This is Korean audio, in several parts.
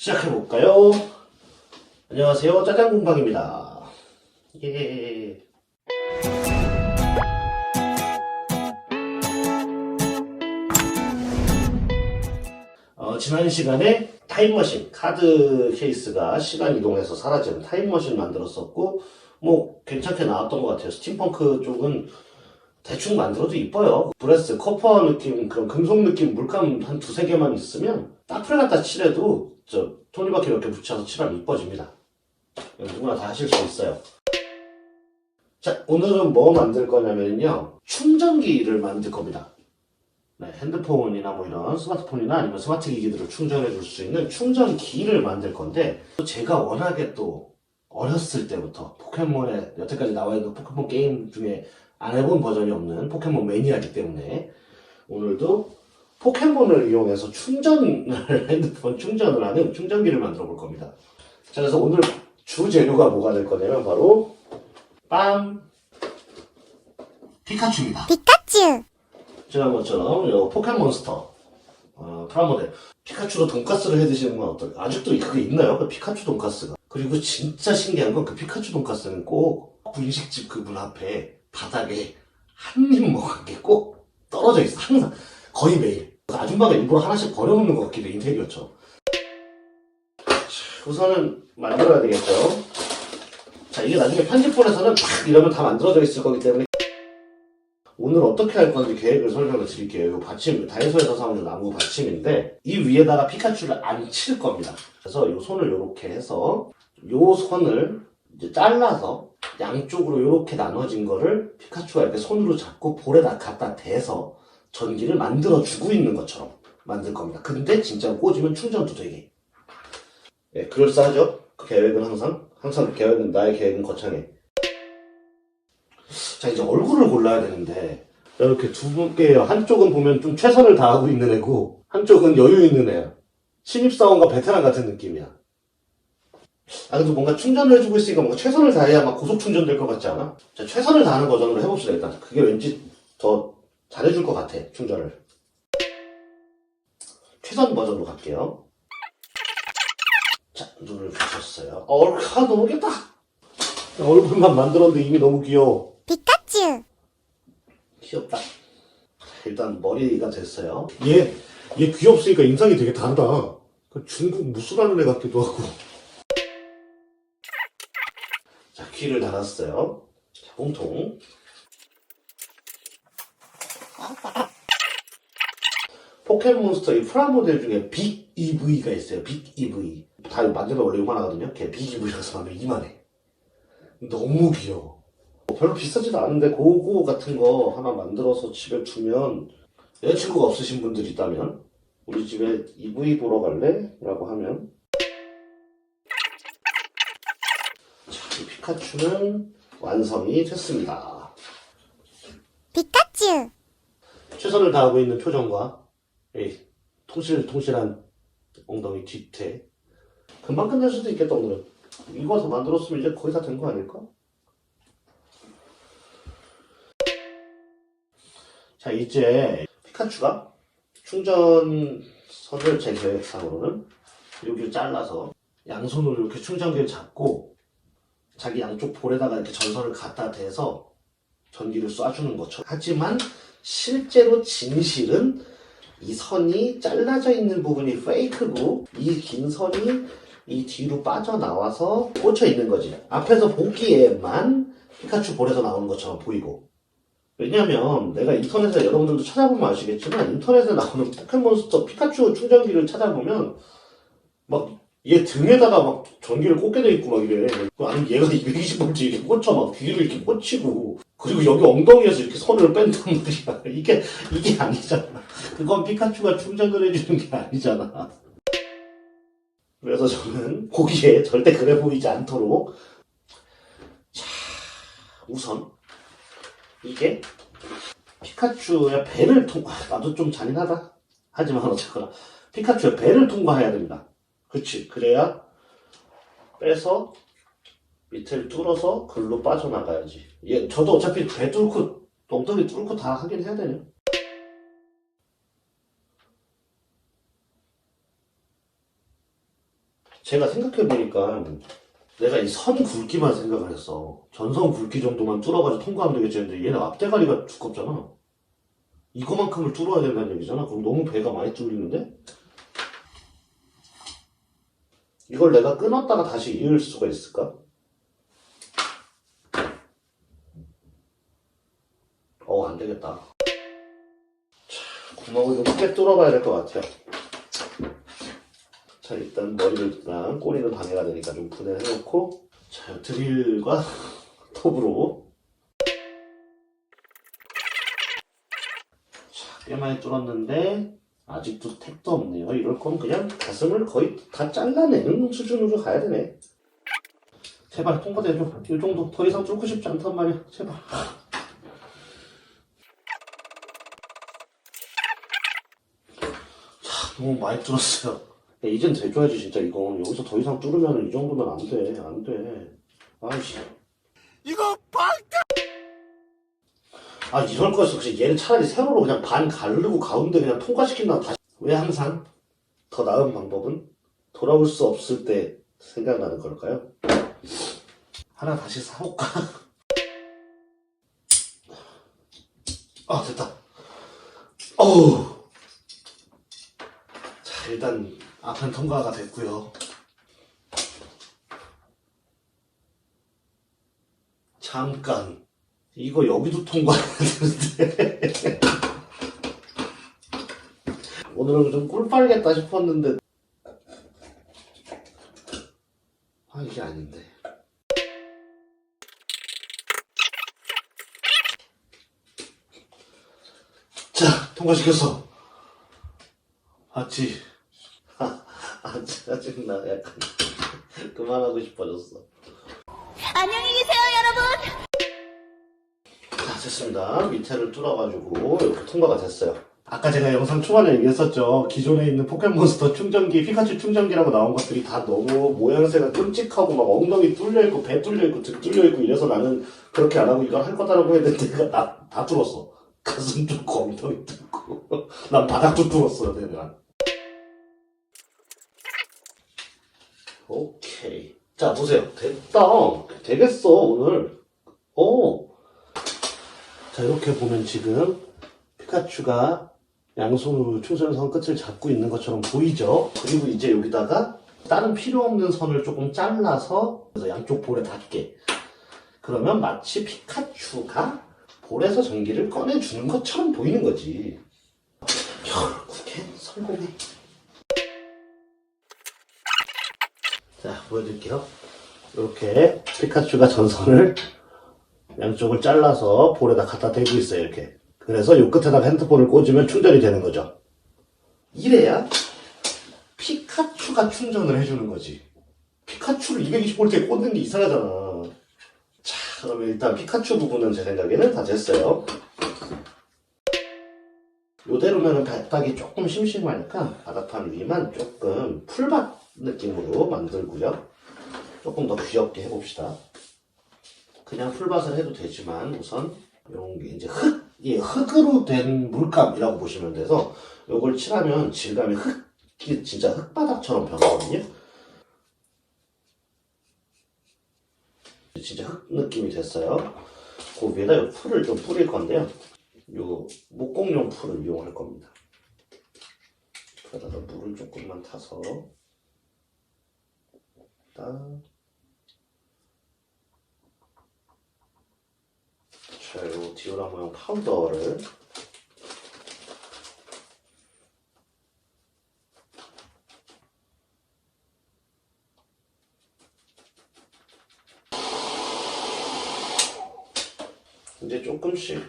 시작해볼까요? 안녕하세요. 짜장공방입니다. 예. 어, 지난 시간에 타임머신, 카드 케이스가 시간 이동해서 사라지는 타임머신 만들었었고, 뭐, 괜찮게 나왔던 것 같아요. 스팀펑크 쪽은 대충 만들어도 이뻐요. 브레스, 커퍼 느낌, 그런 금속 느낌 물감 한 두세 개만 있으면 따프레 갖다 칠해도 저몇개 붙여서 칠하면 이뻐집니다. 누구나 다 하실 수 있어요. 자, 오늘은 뭐 만들 거냐면요. 충전기를 만들 겁니다. 네, 핸드폰이나 뭐 이런 스마트폰이나 아니면 스마트 기기들을 충전해 줄 수 있는 충전기를 만들 건데, 제가 워낙에 또 어렸을 때부터 포켓몬에 여태까지 나와 있는 포켓몬 게임 중에 안 해본 버전이 없는 포켓몬 매니아이기 때문에 오늘도 포켓몬을 이용해서 충전을 핸드폰 충전을 하는 충전기를 만들어 볼 겁니다. 자, 그래서 오늘 주 재료가 뭐가 될 거냐면 바로 빰 피카츄입니다. 피카츄 지난 것처럼 요 포켓몬스터 어, 프라모델 피카츄로 돈가스를 해 드시는 건 어떨 아직도 그게 있나요? 그 피카츄 돈가스가 그리고 진짜 신기한 건 그 피카츄 돈가스는 꼭 분식집 그문 앞에 바닥에 한 입 먹은 게 꼭 떨어져 있어 항상 거의 매일 그 아줌마가 일부러 하나씩 버려놓는 것 같기도 해, 인테리어처럼 자, 우선은 만들어야 되겠죠 자 이게 나중에 편집본에서는 팍 이러면 다 만들어져 있을 거기 때문에 오늘 어떻게 할 건지 계획을 설명을 드릴게요. 이 받침, 다이소에서 사오는 나무 받침인데, 이 위에다가 피카츄를 안 칠 겁니다. 그래서 이 손을 이렇게 해서, 요 선을 이제 잘라서, 양쪽으로 이렇게 나눠진 거를 피카츄가 이렇게 손으로 잡고 볼에다 갖다 대서 전기를 만들어주고 있는 것처럼 만들 겁니다. 근데 진짜 꽂으면 충전도 되게. 예, 그럴싸하죠? 그 계획은 항상, 항상 계획은, 나의 계획은 거창해. 자 이제 얼굴을 골라야 되는데 이렇게 두 분께 한쪽은 보면 좀 최선을 다하고 있는 애고 한쪽은 여유 있는 애야 신입사원과 베테랑 같은 느낌이야 아 그래도 뭔가 충전을 해주고 있으니까 뭔가 최선을 다해야 막 고속 충전될 것 같지 않아? 자 최선을 다하는 버전으로 해봅시다 일단 그게 왠지 더 잘해줄 것 같아 충전을 최선 버전으로 갈게요 자 눈을 붙였어요 어, 아 너무 귀엽다 얼굴만 만들었는데 이미 너무 귀여워 피카츄 귀엽다. 일단 머리가 됐어요. 얘, 얘 귀엽으니까 인상이 되게 다르다. 그 중국 무술하는 애 같기도 하고. 자, 귀를 달았어요. 자, 몸통. 포켓몬스터 이 프라모델 중에 빅 EV가 있어요. 빅 EV. 다 만들면 원래 요만하거든요. 걔 빅 EV라서 하면 이만해. 너무 귀여워. 뭐 별로 비싸지도 않은데 그거 같은 거 하나 만들어서 집에 두면 여자친구가 없으신 분들이 있다면 우리 집에 EV 보러 갈래? 라고 하면 자, 이 피카츄는 완성이 됐습니다. 피카츄 최선을 다하고 있는 표정과 이 통실통실한 엉덩이 뒤태 금방 끝낼 수도 있겠다 오늘은 이거 다 만들었으면 이제 거의 다 된 거 아닐까? 자 이제 피카츄가 충전선을 제 계획상으로는 여기를 잘라서 양손으로 이렇게 충전기를 잡고 자기 양쪽 볼에다가 이렇게 전선을 갖다 대서 전기를 쏴주는 것처럼. 하지만 실제로 진실은 이 선이 잘라져 있는 부분이 페이크고 이 긴 선이 이 뒤로 빠져나와서 꽂혀 있는 거지. 앞에서 보기에만 피카츄 볼에서 나오는 것처럼 보이고. 왜냐면 내가 인터넷에 여러분들도 찾아보면 아시겠지만 인터넷에 나오는 포켓몬스터 피카츄 충전기를 찾아보면 막 얘 등에다가 막 전기를 꽂게 돼 있고 막 이래. 아니 얘가 220V 이렇게 꽂혀 막 귀를 이렇게 꽂히고 그리고 여기 엉덩이에서 이렇게 선을 뺀단 말이야. 이게 이게 아니잖아. 그건 피카츄가 충전을 해주는 게 아니잖아. 그래서 저는 보기에 절대 그래 보이지 않도록 자 우선 이게 피카츄의 배를 통, 아, 나도 좀 잔인하다. 하지만 어쨌거나 피카츄의 배를 통과해야 됩니다. 그치. 그래야 빼서 밑을 뚫어서 글로 빠져나가야지. 얘, 저도 어차피 배 뚫고, 엉덩이 뚫고 다 하긴 해야 되냐. 제가 생각해보니까 내가 이 선 굵기만 생각을 했어. 전선 굵기 정도만 뚫어가지고 통과하면 되겠지 했는데 얘는 앞대가리가 두껍잖아. 이거만큼을 뚫어야 된다는 얘기잖아. 그럼 너무 배가 많이 뚫리는데? 이걸 내가 끊었다가 다시 이을 수가 있을까? 어, 안 되겠다. 자, 구멍을 좀 크게 뚫어봐야 될 것 같아요. 자, 일단 머리랑 꼬리는 방해가 되니까 좀 분해해놓고, 자, 드릴과 톱으로. 자, 꽤 많이 뚫었는데, 아직도 택도 없네요. 이럴 거면 그냥 가슴을 거의 다 잘라내는 수준으로 가야 되네. 제발 통과돼줘. 이 정도 더 이상 뚫고 싶지 않단 말이야. 제발. 자, 너무 많이 뚫었어요. 야, 이젠 돼줘야지 진짜 이건. 여기서 더 이상 뚫으면 이 정도면 안 돼. 안 돼. 아이씨. 이거 방 아 이럴 거였어. 얘는 차라리 세로로 그냥 반 가르고 가운데 그냥 통과시킨다 다시. 왜 항상 더 나은 방법은 돌아올 수 없을 때 생각나는 걸까요? 하나 다시 사올까? 아 됐다. 어우. 자 일단 앞은 통과가 됐고요. 잠깐. 이거 여기도 통과해야 되는데. 오늘은 좀 꿀 빨겠다 싶었는데. 아, 이게 아닌데. 자, 통과시켰어. 맞지? 아, 아, 짜증나. 약간. 그만하고 싶어졌어. 안녕히 계세요, 됐습니다. 밑에를 뚫어가지고 이렇게 통과가 됐어요. 아까 제가 영상 초반에 얘기했었죠. 기존에 있는 포켓몬스터 충전기, 피카츄 충전기라고 나온 것들이 다 너무 모양새가 끔찍하고 막 엉덩이 뚫려있고 배 뚫려있고 등 뚫려있고 이래서 나는 그렇게 안 하고 이걸 할 거다라고 했는데 내가 다, 다 뚫었어. 가슴 뚫고 엉덩이 뚫고 난 바닥도 뚫었어요 내가. 오케이. 자 보세요. 됐다. 되겠어 오늘. 어. 자, 이렇게 보면 지금 피카츄가 양손으로 충전선 끝을 잡고 있는 것처럼 보이죠? 그리고 이제 여기다가 다른 필요 없는 선을 조금 잘라서 양쪽 볼에 닿게. 그러면 마치 피카츄가 볼에서 전기를 꺼내주는 것처럼 보이는 거지. 결국엔 성공해. 자, 보여드릴게요. 이렇게 피카츄가 전선을 양쪽을 잘라서 볼에다 갖다 대고 있어요, 이렇게. 그래서 요 끝에다가 핸드폰을 꽂으면 충전이 되는 거죠. 이래야 피카츄가 충전을 해주는 거지. 피카츄를 220V에 꽂는 게 이상하잖아. 자, 그러면 일단 피카츄 부분은 제 생각에는 다 됐어요. 요대로면은 바닥이 조금 심심하니까 바닥판 위만 조금 풀밭 느낌으로 만들고요. 조금 더 귀엽게 해봅시다. 그냥 풀밭을 해도 되지만 우선 이런 게 이제 흙, 이 흙으로 된 물감이라고 보시면 돼서 이걸 칠하면 질감이 흙이 진짜 흙바닥처럼 변하거든요. 진짜 흙 느낌이 됐어요. 그 위에다 이 풀을 좀 뿌릴 건데요. 요 목공용 풀을 이용할 겁니다. 그러다가 물을 조금만 타서 딱 디오라 모양 파우더를 이제 조금씩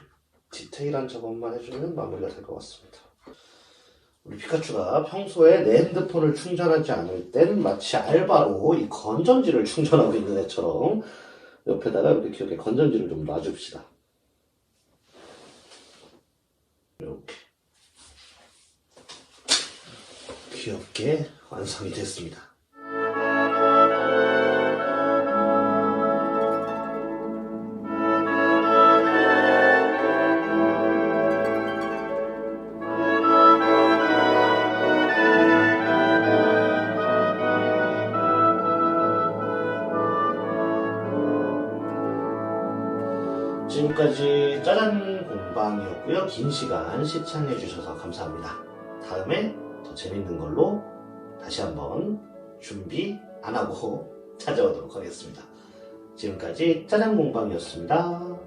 디테일한 작업만 해주면 마무리가 될 것 같습니다. 우리 피카츄가 평소에 내 핸드폰을 충전하지 않을 땐 마치 알바로 이 건전지를 충전하고 있는 애처럼 옆에다가 이렇게 귀엽게 건전지를 좀 놔줍시다. 귀엽게 완성이 됐습니다. 지금까지 짜잔 공방이었고요. 긴 시간 시청해주셔서 감사합니다. 다음에 더 재밌는 걸로 다시 한번 준비 안 하고 찾아오도록 하겠습니다. 지금까지 짜장 공방이었습니다.